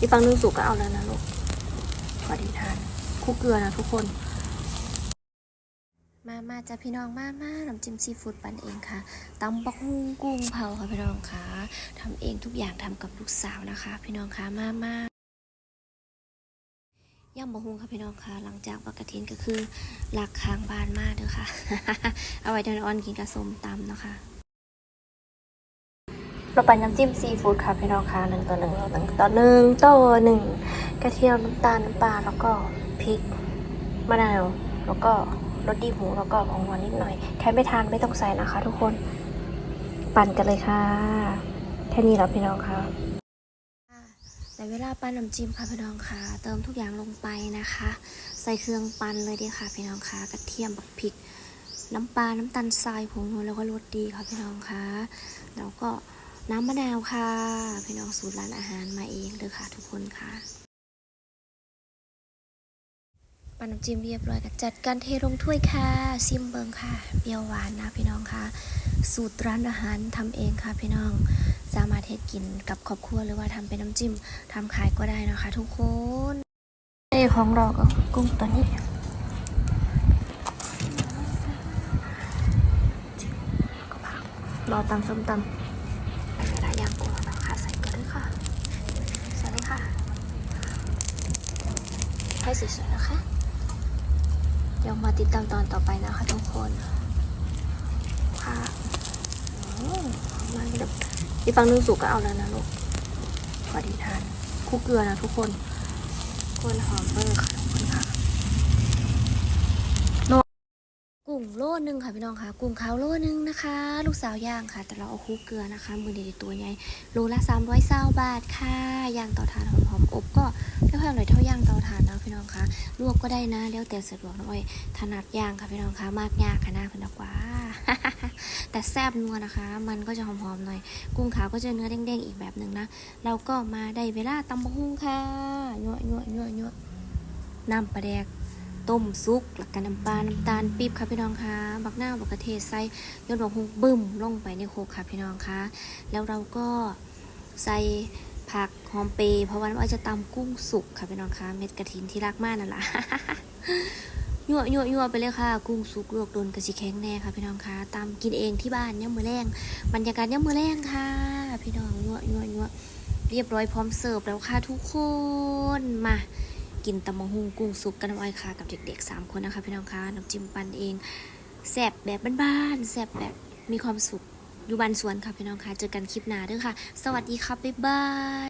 อีกฝั่งนึงสุกก็เอาแล้วนะลูกพอดีทานคู่เกลือนะทุกคน มามาจ้ะพี่น้องมามาน้ำจิ้มซีฟู้ดปันเองค่ะตำบักฮุงกุ้งเผาค่ะพี่น้องค่ะทำเองทุกอย่างทำกับลูกสาวนะคะ พี่น้องค่ะมามาย่ำบักฮุงค่ะพี่น้องค่ะ หลังจากบักกะทินก็คือหลักค้างบานมากเด้อค่ะ เอาไว้ตอนอ่อนกินกับส้มตำเนาะคะ เราไปน้ำจิ้มซีฟู้ดค่ะพี่น้องค่ะหนึ่งต่อหนึ่งหนึ่งต่อหนึ่งต่อหนึ่งกระเทียมน้ำตาลน้ำปลาแล้วก็พริกมะนาวแล้วก็รสดีหมูแล้วก็ของหวานนิดหน่อยใครไม่ทานไม่ต้องใส่นะคะ ทุกคนปั่นกันเลยค่ะแค่นี้แล้วพี่น้องค่ะแต่เวลาปั้นน้ำจิ้มค่ะพี่น้องค่ะ เติมทุกอย่างลงไปนะคะ ใส่เครื่องปั้นเลยดีค่ะพี่น้องค่ะกระเทียมบักพริกน้ำปลาน้ำตาลทรายผงนัวแล้วก็รสดีค่ะพี่น้องค่ะแล้วก็ น้ำมะนาวค่ะ พี่น้องสูตรร้านอาหารมาเองเลยค่ะ ทุกคนค่ะปนน้ำจิ้มเรียบร้อยก็จัดการเทลงถ้วยค่ะซิมเบิงค่ะ เปรี้ยวหวานนะพี่น้องค่ะ สูตรร้านอาหารทำเองค่ะพี่น้อง สามารถเทศกินกับครอบครัวหรือว่าทำเป็นน้ำจิ้มทำขายก็ได้นะคะ ทุกคนเอของเราก็กุ้งตัวนี้รอตำส้มตำกระดาษยางกุ้งแล้วค่ะ ใส่ก็ได้ค่ะ ใส่เลยค่ะ ให้สวยๆนะคะ เดี๋ยวมาติดตามตอนต่อไปนะคะทุกคนค่ะอืมมากเลยอีกฝั่งนึงสุกก็เอาแล้วนะลูกพอดีทานคู่เกลือนะทุกคนควนหอมเบอร์ค่ะทุ กุ้งโลนึงค่ะพี่น้องค่ะ กุ้งขาวโลนึงนะคะ ลูกสาวย่างค่ะ แต่เราเอาคลุกเกลือนะคะ มือเดีๆตัวใหญ่โลละ3ามร้อยเบาทค่ะย่างเตาถ่านหอมๆอบก็ไม่ค่อยอร่อยเท่าย่างเตาถ่านนะพี่น้องค่ะลวกก็ได้นะแล้วแต่สะดวกน้อยถนัดย่างค่ะพี่น้องค่ะมากยากค่ะหน้าเพิ่นกว่าแต่แซ่บนัวนะคะ มันก็จะหอมๆหน่อย กุ้งขาวก็จะเนื้อเด้งๆอีกแบบหนึ่งนะ เราก็มาได้เวลาตำบักหุ่งค่ะยั่วยั่วยั่วยั่วน้ำปลาแดก ต้มซุกหลักกันน้ำปลา น้ำตาลปี๊บค่ะพี่น้องคะบักหน้าบักกระเทศใส่ยอดดอกฮุงบึ้มลงไปในโคกค่ะพี่น้องคะแล้วเราก็ใส่ผักหอมเปรย์เพราะว่าเราจะตำกุ้งสุกค่ะพี่น้องคะเม็ดกระถินที่รักมากนั่นแหละยั่วยั่วยั่วไปเลยค่ะ กุ้งสุกลวกโดนกระชิแข็งแน่ค่ะพี่น้องคะตำกินเองที่บ้านเนี่ยมือแรงบรรยากาศเนี่ยมือแรงค่ะ พี่น้องยั่วยั่วยั่วเรียบร้อยพร้อมเสิร์ฟแล้วค่ะทุกคนมา กินตำมะฮุงกุ้งสุกกันไว้ค่ะกับเด็กๆ 3 คนนะคะพี่น้องคะน้ำจิ้มปันเองแซ่บแบบบ้านๆแซ่บแบบมีความสุขอยู่บ้านสวนค่ะพี่น้องคะเจอกันคลิปหน้าเด้วยค่ะ สวัสดีค่ะบ๊ายบาย